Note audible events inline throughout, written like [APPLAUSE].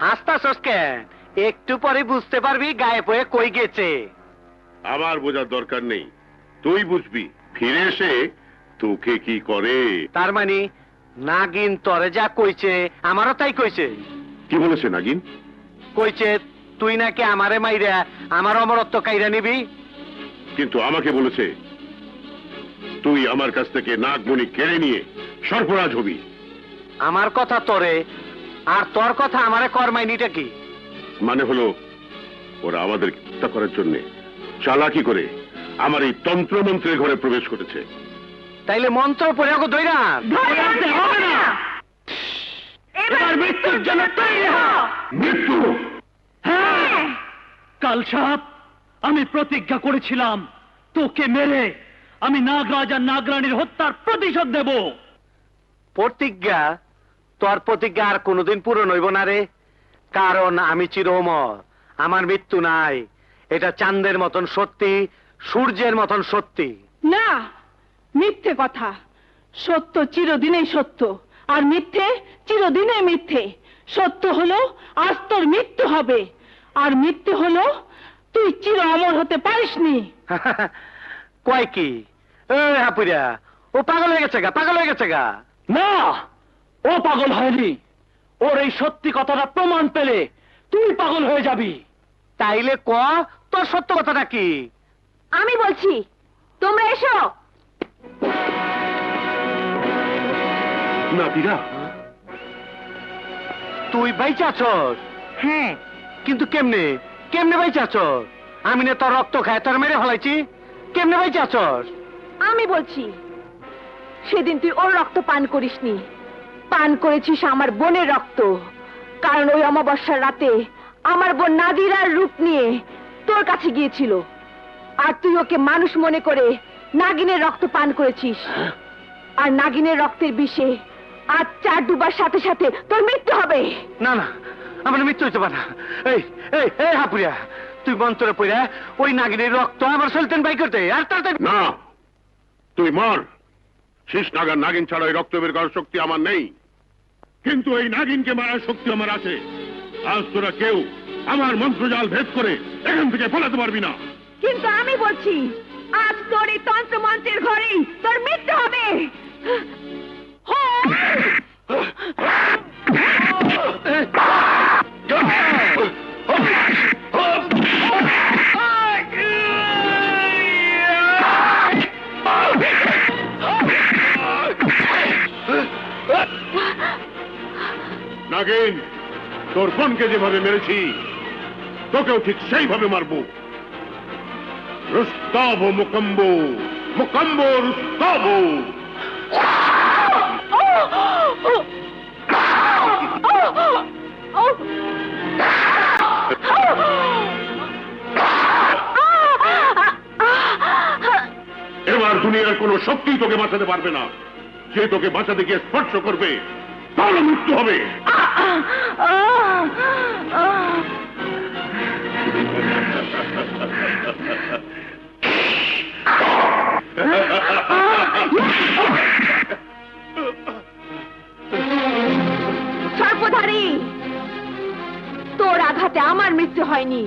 হাসতাছস কেন একটু পরে বুঝতে পারবি গায়ে পয়ে কই গেছে। আমার বোঝার দরকার নেই তুই বুঝবি ফিরে এসে তোকে কি করে? তার মানে নাগিন তরে যা কইছে আমারও তাই কইছে। কি বলেছে নাগিন? কইছে তুই নাকি আমারে মাইরা আমার অমরত্ব কাইরা নিবি? কিন্তু আমাকে বলেছে তুই আমার কাছ থেকে নাগমণি কেড়ে নিয়ে সর্পরাজ হবি। আমার কথা তোরে আর তোর কথা আমারে করমাইনিটা কি? মানে হলো ওরা আমাদের হত্যা করার জন্য চালাকি করে আমার এই তন্ত্রমন্ত্রের ঘরে প্রবেশ করেছে। তাইলে মন্ত্র পড়ে ওকে দইরা। এবার মৃত্যুর জন্য তৈরি হ। মৃত্যু। হ্যাঁ। কাল সাপ আমি প্রতিজ্ঞা করেছিলাম তোকে মেরে আমি নাগরাজ আর নাগরানীর হত্যার প্রতিশোধ দেব। প্রতিজ্ঞা? তোর প্রতিজ্ঞা আর কোনোদিন পূরণ হইব না রে। কারণ আমি চিরমর। আমার মৃত্যু নাই। এটা চাঁদের মতন সত্যি সূর্যের মতন সত্যি। না মিথ্যে কথা। সত্য চিরদিনেই সত্য আর মিথ্যে চিরদিনে মিথ্যে। সত্য হলো আজ তোর মৃত্যু হবে। আর মিথ্যে হলো তুই চির অমর হতে পারিসনি। [LAUGHS] কয় কি? এ হাপুরিয়া ও পাগল হয়ে গেছে গা পাগল হয়ে গেছে গা। না ও পাগল হয়নি। ওর এই সত্যি কথাটা প্রমাণ পেলে তুই পাগল হয়ে যাবি। তাইলে ক? তোর সত্য কথাটা কি? আমি বলছি তোমরা এসো। না তুই বাইচা আছস? হ্যাঁ। কিন্তু কেমনে? কেমনে বাইচা আছস? আমি না তোর রক্ত খায় তোর মেরে ফেলাইছি। কেমনে বাইচা আছস? আমি বলছি সেদিন তুই ওর রক্ত পান করিসনি। পান করেছিস আমার বোনের রক্ত। কারণ ওই অমাবস্যার রাতে আমার বোন নাদিরার রূপ নিয়ে তোর কাছে গিয়েছিল। আর তুই ওকে মানুষ মনে করে নাগিনের রক্ত পান করেছিস। আর নাগিনের রক্তের বিষে আজ চার ডুবার সাথে সাথে তোর মৃত্যু হবে। না না আমার মৃত্যু হইতে পারে না। এই এই এই হাপুরিয়া তুই মন্ত্রে পড়া ওই নাগিনীর রক্ত আমার সুলতান বাই করতে। আর তাড়াতাড়ি না। তুই মর। শেষ নাগার নাগিন ছাড়া ওই রক্ত বের করার শক্তি আমার নেই। কিন্তু এই নাগিনকে মারার শক্তি আমার আছে। আজ তোরা কেউ আমার মন্ত্রজাল ভেদ করে এখান থেকে ফলাতে পারবি না। কিন্তু আমি বলছি আজ তোর এই তন্ত্র মন্ত্রের ঘরেই তোর মৃত্যু হবে। নাগিন তোর বোনকে যেভাবে মেরেছি, তোকেও ঠিক সেইভাবে মারবো। রুস্তাব মুকম্ব মুকম্ব রুস্তাব এবার দুনিয়ার কোনো শক্তি তোকে বাঁচাতে পারবে না। যে তোকে বাঁচাতে গিয়ে স্পর্শ করবে তাহলে মৃত্যু হবে। সর্বধারী তোর আঘাতে আমার মৃত্যু হয়নি।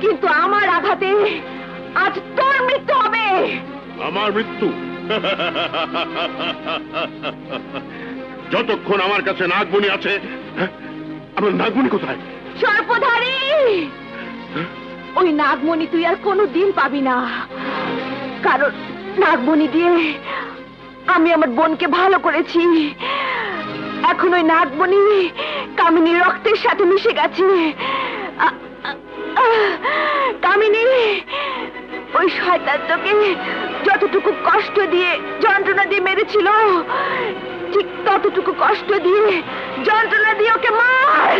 কিন্তু আমার আঘাতে আজ তোর মৃত্যু হবে। আমার মৃত্যু। যতক্ষণ আমার কাছে নাগমণি আছে হ্যাঁ, আমার নাগমণি কোথায়? সর্বধারী ওই নাগমণি তুই আর কোনো দিন পাবি না। কারণ নাগমণি দিয়ে আমি আমার বোনকে ভালো করেছি। এখন ওই নাগমণি কামিনী রক্তের সাথে মিশে গেছে। কামিনী ওই শয়তান তোকে যতটুকু কষ্ট দিয়ে যন্ত্রণা দিয়ে মেরেছিল ততটুকু কষ্ট দিয়ে যন্ত্রণা দিয়ে ওকে মার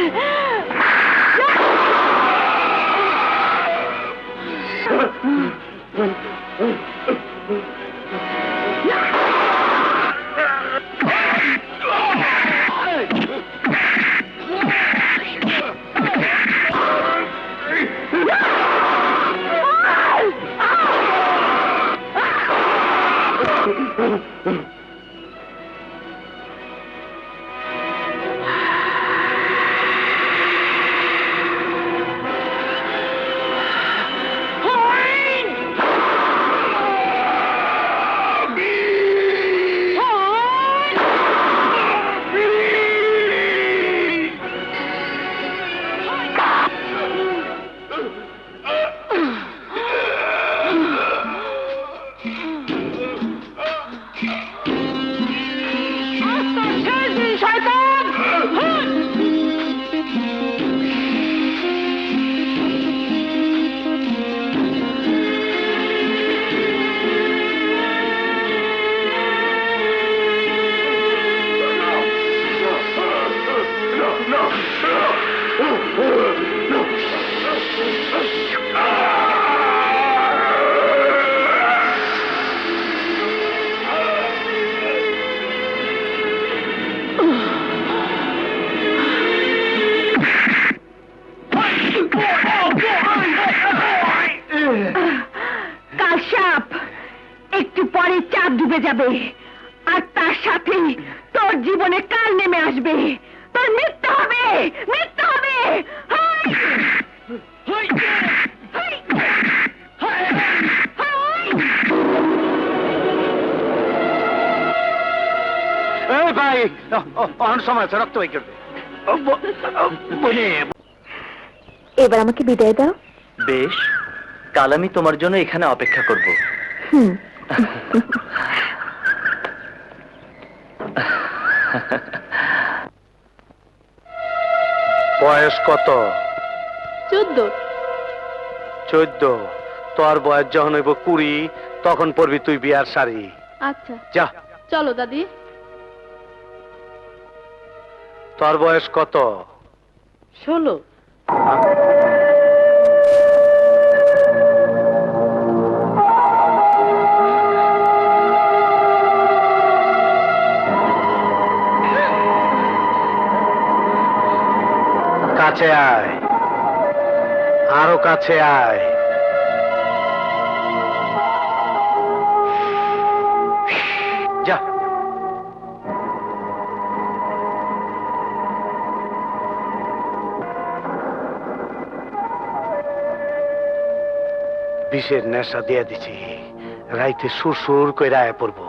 Mm-hmm. যাবে আর তার সাথে তোর জীবনে কাল নেমে আসবে। তোর মৃত্যু হবে। মৃত্যু হবে! এই ভাই অন সময় আছে রক্ত বাই করবে। বলে এবার আমাকে বিদায় দাও। বেশ। কাল আমি তোমার জন্য এখানে অপেক্ষা করব। হুম। [LAUGHS] [LAUGHS] বয়স কত? চোদ্দ। চোদ্দ। তোর বয়স যখন হইব কুড়ি তখন পড়বি তুই বিয়ার শাড়ি। আচ্ছা। যা। চলো দাদি। তোর বয়স কত? ষোলো। কাছে আয়। আরও কাছে আয়। বিষের নেশা দিয়া দিছি। রাইতে সুর সুর কইরা আয় পড়ব।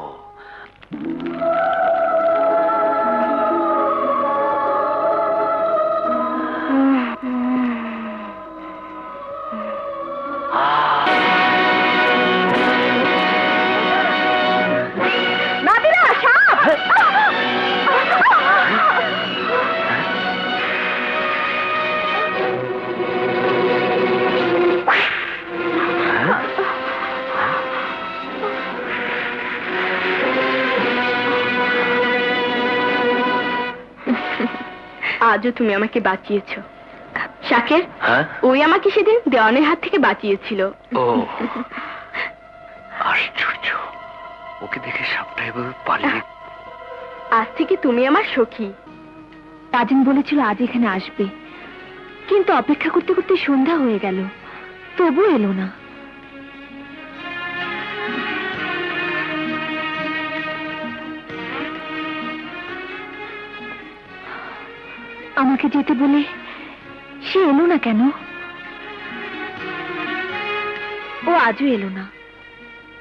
আজও তুমি আমাকে বাঁচিয়েছো। শাকের হ্যাঁ? ওই আমাকে সেদিন দেওয়ানের হাত থেকে বাঁচিয়েছিল। ও আশ্চর্য। ওকে দেখে সাপটা এভাবে পালিয়ে আজ থেকে তুমি আমার সখী। তাজিন বলেছিল আজ এখানে আসবে। কিন্তু অপেক্ষা করতে করতে সন্ধ্যা হয়ে গেল। তবু এলো না। আমাকে যেতে বলে সে এলো না কেন? ও আজও এলো না।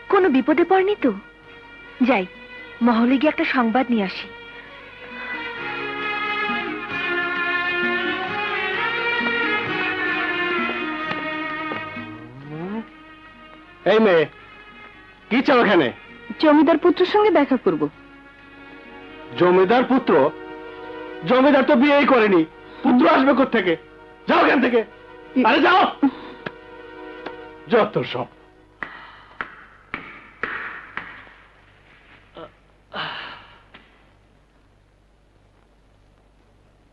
কোনো বিপদে পড়নি তো? যাই মহলে গিয়ে একটা সংবাদ নিয়ে আসি। এই মেয়ে কি চাও এখানে? জমিদার পুত্রের সঙ্গে দেখা করব। জমিদার পুত্র? জমিদার তো বিয়েই করেনি। পুত্র আসবে থেকে যাও এখান থেকে। আরে যাও! যত সব।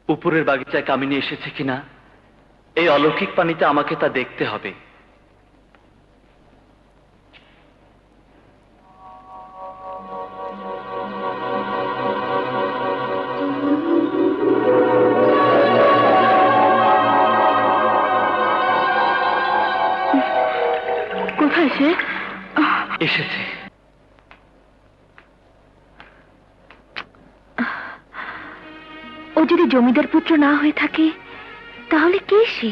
উপরের বাগিচায় কামিনী এসেছে কিনা? এই অলৌকিক পানিতে আমাকে তা দেখতে হবে। জমিদার পুত্র না হয়ে থাকে তাহলে কে সে?